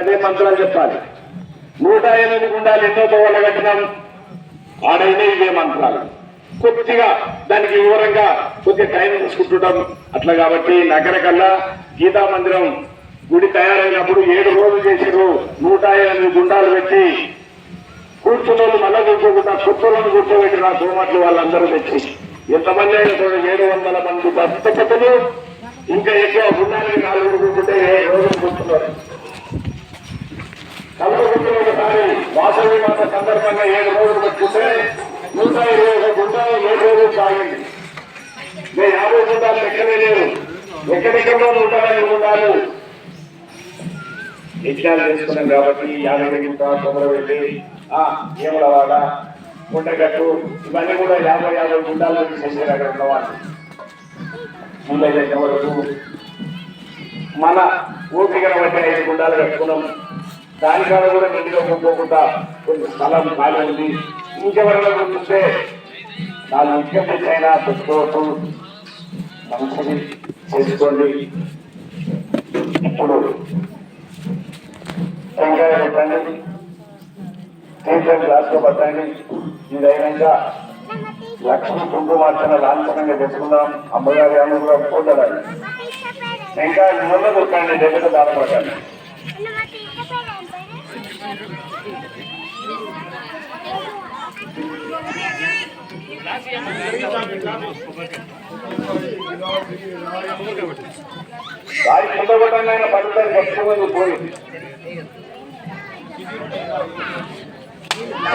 అదే మంత్రాలు చెప్పాలి. నూట ఎనిమిది గుండాలు ఎన్నో తోవల కట్టినాం. ఆడైనా ఇవే మంత్రాలు. కొద్దిగా దానికి వివరంగా కొద్దిగా టైం తీసుకుంటుంటాం. అట్లా కాబట్టి నగరకల్లా గీతా మందిరం గుడి తయారైనప్పుడు ఏడు రోజులు చేసిరు నూట ఎనిమిది గుండాలు పెట్టి కూర్చున్న వాళ్ళు మళ్ళా కూర్చోకుండా కుర్చోలను కూర్చోబెట్టి నా సోమట్లు వాళ్ళందరూ తెచ్చి ఎంతమంది అయినా చూడండి ఏడు వందల మంది దత్తపతులు ఇంకా ఎక్కువ గుండాలని నాలుగు కూర్చుంటే ఏ రోజులు కూర్చున్నారు? కల్పకుంటే ఒకసారి వాసవి మాత సందర్భంగా ఏడు రోజులు పెట్టుకుంటే నూట ఇరవై ఒక గుంటలు ఏడు రోజులు సాగింది నేను యాభై గుంటాలు ఎక్కడే లేరు ఎక్కడెక్కడో నూట ఇరవై గుండాలు యజ్ఞాలు చేసుకున్నాం కాబట్టి యాభై గింత వెళ్ళి ఆ ఏమలవాడ కొండగట్టు ఇవన్నీ కూడా యాభై యాభై గుండాలు చేశారు అక్కడ ఉన్నవాళ్ళు ముందు వరకు మన ఓపిక బట్టి ఐదు గుండాలు కట్టుకున్నాం. దానికాడ కూడా నిండుగా పోకుండా కొంచెం స్థలం ఖాళీ ఉంది. ఇంకెవరైనా గుర్తుంటే నాలుగు విజ్ఞప్తి అయినా మంచిది చేసుకోండి. ఇప్పుడు టెంకాయ పెట్టండి. తీర్థం గ్లాస్లో పట్టండి. ఈ ధైర్యంగా లక్ష్మి కుంకుమార్చన లాంఛనంగా తెచ్చుకుందాం అమ్మగారి అమ్మ కూడా పోతాడు ఇంకా నిన్న దొరకండి దగ్గర దానం పట్టండి వారి కింద కొట్టండి ఆయన పడుతుంది పట్టుకుని పోయి.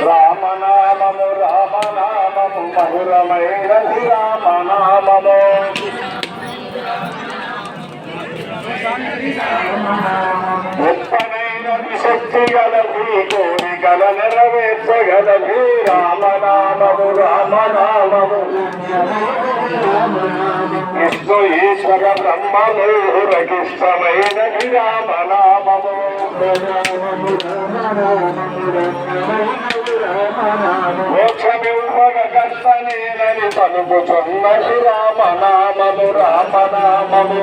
రామనామము రామనామము మధురమైన రామనామము. గొప్పనైనది శక్తి కోరికల నెరవేర్చగలది రామనామము రామనామము విష్ణు ఈశ్వర బ్రహ్మలోహురకిష్టమైనది రామనామము మోక్షమివ్వగ కష్టనేనని పలుకుతున్నది రామనామము రామనామము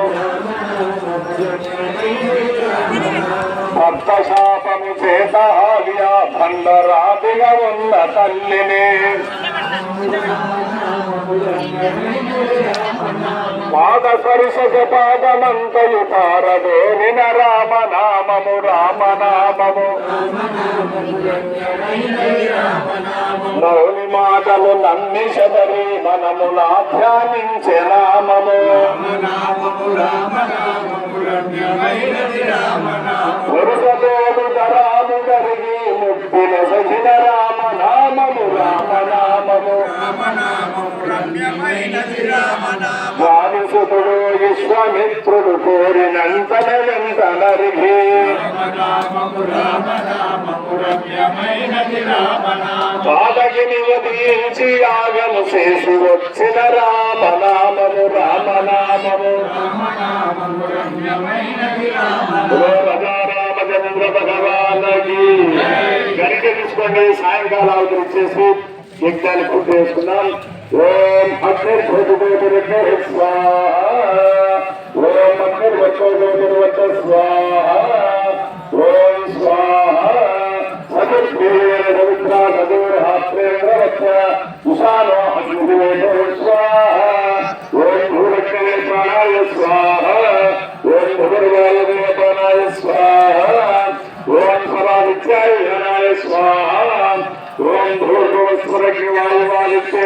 భక్తశాపము చేత హావ్యా బండరాదిగా ఉన్న తల్లిని. పాద సరుసజ పాదమంతయు పారదోనిన రామనామము రామనామము. మౌని మాటలు నమ్మి శబరి మనము ధ్యానించే నామము. పురుషతోడు రాము కలిగి ముక్తిన సహిన రామ నామము రామ నామము కోరినంతన వెంట నరిగి బాలగిని వదిలించి యాగము చేసి వచ్చిన రామనామము రామనామము. ఓ రామచంద్ర భగవానకి గరిట తీసుకోండి సాయంకాలం అవతల యజ్ఞాన్ని పూర్తి చేసుకున్నాం. ఓం అగ్ని భోజోదరి స్వాహ. ఓం అగ్ని వచ్చోదరి స్వాహ. ఓం స్వాహ. సదుర్భేణ పవిత్ర సదూర్హాత్రేణ వచ్చ ఉషానో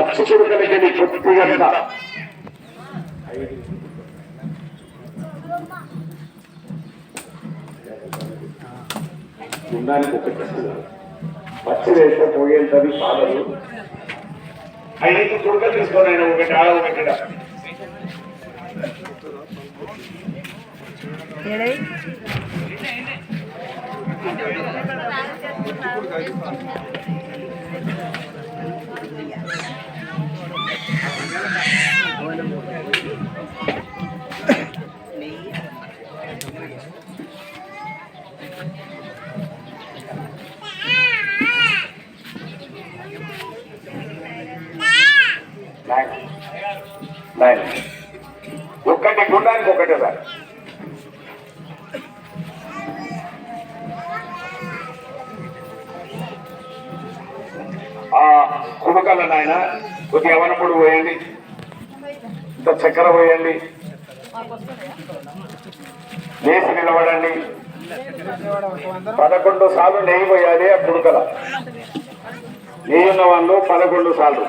పచ్చి చురుకలకి కొద్దిగంత గుండానికి ఒక పచ్చి వేస్తే పోయేది పాలలు ఐదు చురుకలు తీసుకొని ఆయన ఒకటి ఆడ ఒకటి Thank you. చూడడానికి ఒకటే దారి. ఆ కుమకల నాయన కొద్దిగా ఎవరప్పుడు పోయండి. ఇంత చక్కెర పోయండి. లేచి నిలబడండి. పదకొండు సార్లు నెయ్యి పోయాలి ఆ కుడుకల నెయ్యి ఉన్న వాళ్ళు పదకొండు సార్లు.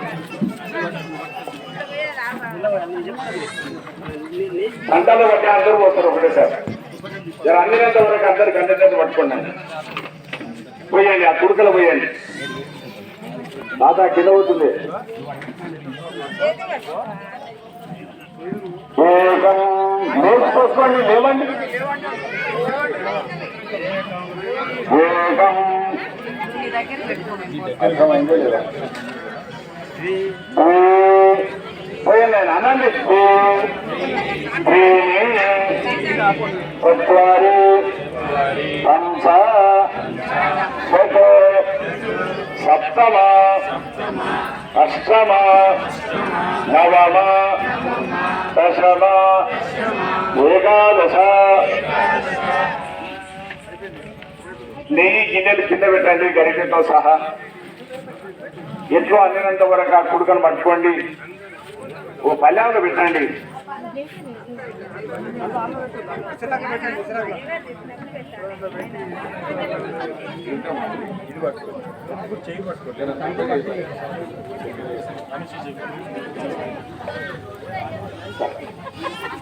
గంటలు బట్టి అందరూ పోతారు ఒకటేసారి జర అందినంత వరకు అందరికి అందినంత పట్టుకోండి పోయండి ఆ కుడుకలు పోయండి. తాత కింద అవుతుంది నేర్చుకోండి లేవండి అర్థమైందో లేదా? పోయండి ఆయన అనండి చత్వారి పంచ సప్తమ అష్టమ నవమ దశమ ఏకాదశ నెయ్యి గిన్నెలు కింద పెట్టండి గరిటతో సహా. ఎట్లో అందినంత వరకు ఆ కుడుకను పట్టుకోండి. ఓ పల్లెంలో పెట్టండి.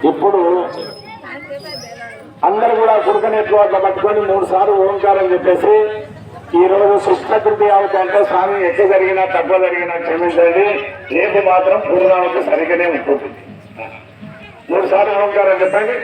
ఇప్పుడు అందరు కూడా కుడుకనెట్లు అట్లా పట్టుకొని మూడు సార్లు ఓంకారం చెప్పేసి ఈ రోజు సుష్కృతి అవుతుంటే స్వామి ఎక్కువ జరిగినా తక్కువ జరిగినా క్షమించండి రేపు మాత్రం పూర్ణావతి సరిగ్గానే ఉంటుంది మూడు సార్లు ఓంకారం చెప్పండి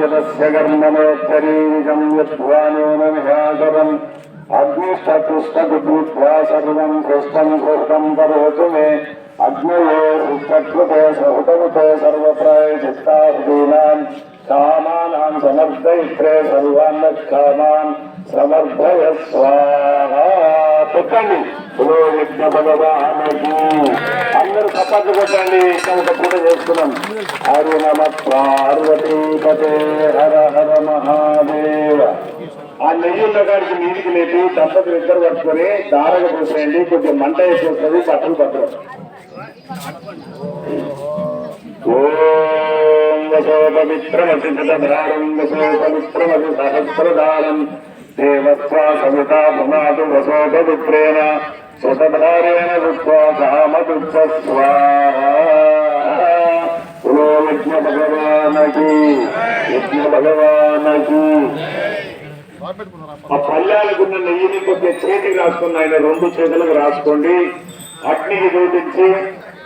యదస్య కర్మణోత్తరీజం యద్వానేన విహాకరం అగ్నిష్టతుష్టకు భూత్వా సర్వం సృష్టం కరోతు మే అగ్నయే సృష్టకృతే సహృతముతే సర్వప్రాయచిత్తార్థీనాం కామానాం సమర్థయిత్రే సర్వాన్న కామాన్ సమర్థయ స్వాహా పెట్టండి అందరూ సపాట్లు కొట్టండి. కనుక పూట చేసుకున్నాం హరి పార్వతీపతే హర హర మహాదేవ. ఆ నెయ్యి ఉన్న కాడికి నీటికి లేపి దంపతులు ఇద్దరు పట్టుకొని దారగా పోసేయండి. కొంచెం మంట వేసేస్తుంది బట్టలు భద్రం ఓం వసో పవిత్రమసి తదారం వసో పవిత్రమసి సహస్రదారం దేవస్వా సవిత సుతధారేణ రుత్వా కామదుత్స స్వాహా భగవానకి. యజ్ఞ భగవానకి. ఆ పల్లెలకున్న నెయ్యిని కొద్దిగా చేతికి రాసుకున్న ఆయన రెండు చేతులకు రాసుకోండి. అగ్నికి చూపించి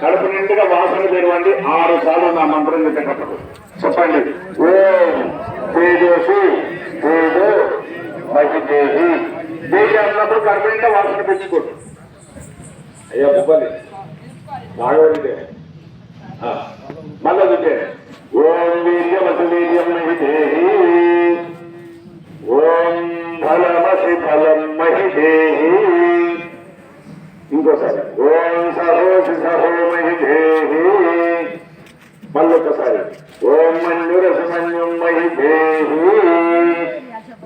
కడుపు నిండుగా వాసన తెరవండి. ఆరు సార్లు నా మంత్రం చెప్పేటప్పుడు చెప్పండి. ఓం తేజస్సు తేజో మహిదేహి దేహి అన్నప్పుడు కడుపు నిండా వాసన పెంచుకోండి అయ్యా బుబ్బలి బాగా మళ్ళీ ఓం వీర్యమసు వీర్యం మహిదేహి ఓం ఫలమసి ఫలం మహిదేహి ఇంకోసారి. ఓం సహోసి సహో మహిదేహి మళ్ళొకసారి ఓం మన్యురసి మన్యుం మహిదేహి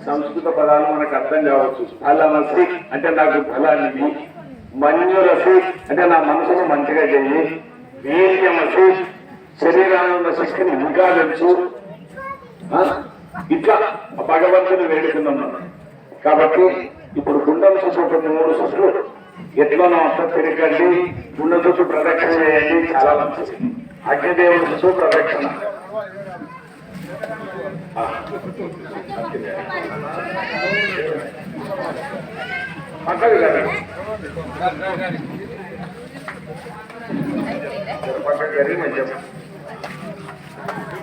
సంస్కృత పదాలు మనకు అర్థం కావచ్చు. ఫలమసి అంటే నాకు ఫలాన్ని. మన్యురసి అంటే నా మనసును మంచిగా చెయ్యి. వీర్యమసి శరీరాన్ని ఉన్న శక్తిని ఇంకా తెలుసు ఇట్లా భగవంతుని వేడుకుందాం మనం కాబట్టి ఇప్పుడు గుండం చుట్టూ ఒక మూడు సుట్లు ఎట్లనో అంత తిరగండి గుండె చుట్టూ ప్రదక్షిణ చేయండి చాలా మంచిది అగ్నిదేవుడి చుట్టూ ప్రదక్షిణ. పక్కకు జరగండి. పక్కకు నేను చెప్తాను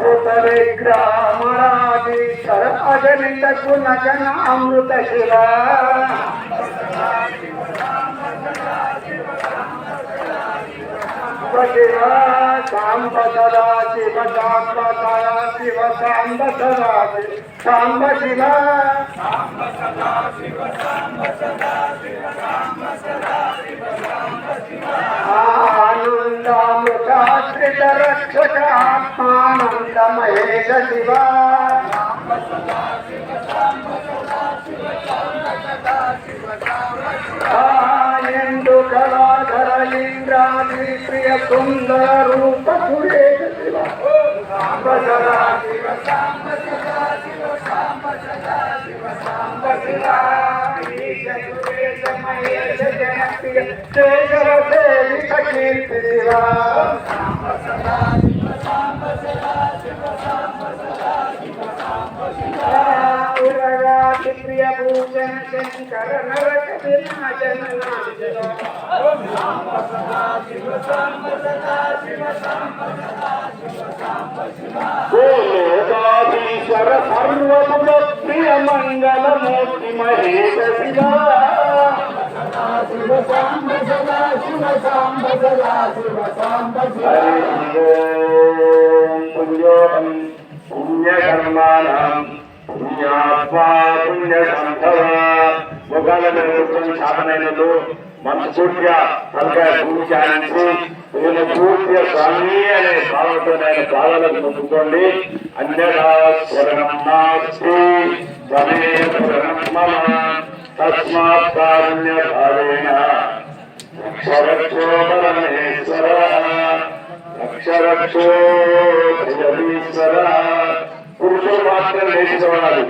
సదా సాంబ సదా శివ. సాంబ సదా శివ సాంబ సదా శివ సాంబ శివ ఆ నగన అమృత శివ శివ సాంబ సదా శివ సాంబ సదా శివ సాంబ సదా శివ ఆనందామృతాశ్రిత రక్షక ఆత్మానంద మహేశ శివ ఎందు కళాధర ఇంద్రాది ప్రియ సుందర రూప సురేష శివ సాంబ సదా శివ సాంబ సదా శివ సాంబ సదా శివ సాంబ శివ. ఈశ ప్రియ శంకర నరక లోకాధీశ్వర సర్వముల ప్రియ మహేశ హరి ఓం పుణ్యోహం పుణ్యకర్మాణం పుణ్యాత్మా పుణ్య ముఖాల మీద కూర్చొని మనస్ఫూర్తిగా తలకాయ పూర్తిగా స్వామి అనే భావంతో నేను అన్యదా స్వరణం నాస్తి త్వమే మమ తస్మాత్ అక్షరక్షోపరమేశ్వర అక్షరక్షో పురుషులు మాత్రం లేచిన వాళ్ళు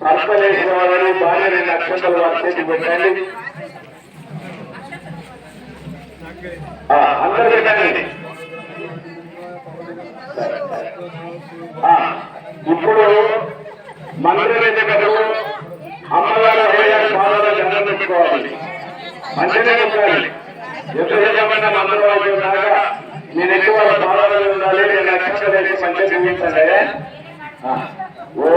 భర్త లేచిన వాళ్ళని భార్య రెండు పెట్టండి పెట్టండి ఇప్పుడు మందిరం దండం పెట్టుకోవాలి మంచిగా చెప్పాలి అందరూ వాళ్ళు అయిపోయినాక నేను ఎక్కువ బాధలు ఉండాలి నేను అక్షంత మంచిగా చూపించండి ఓ.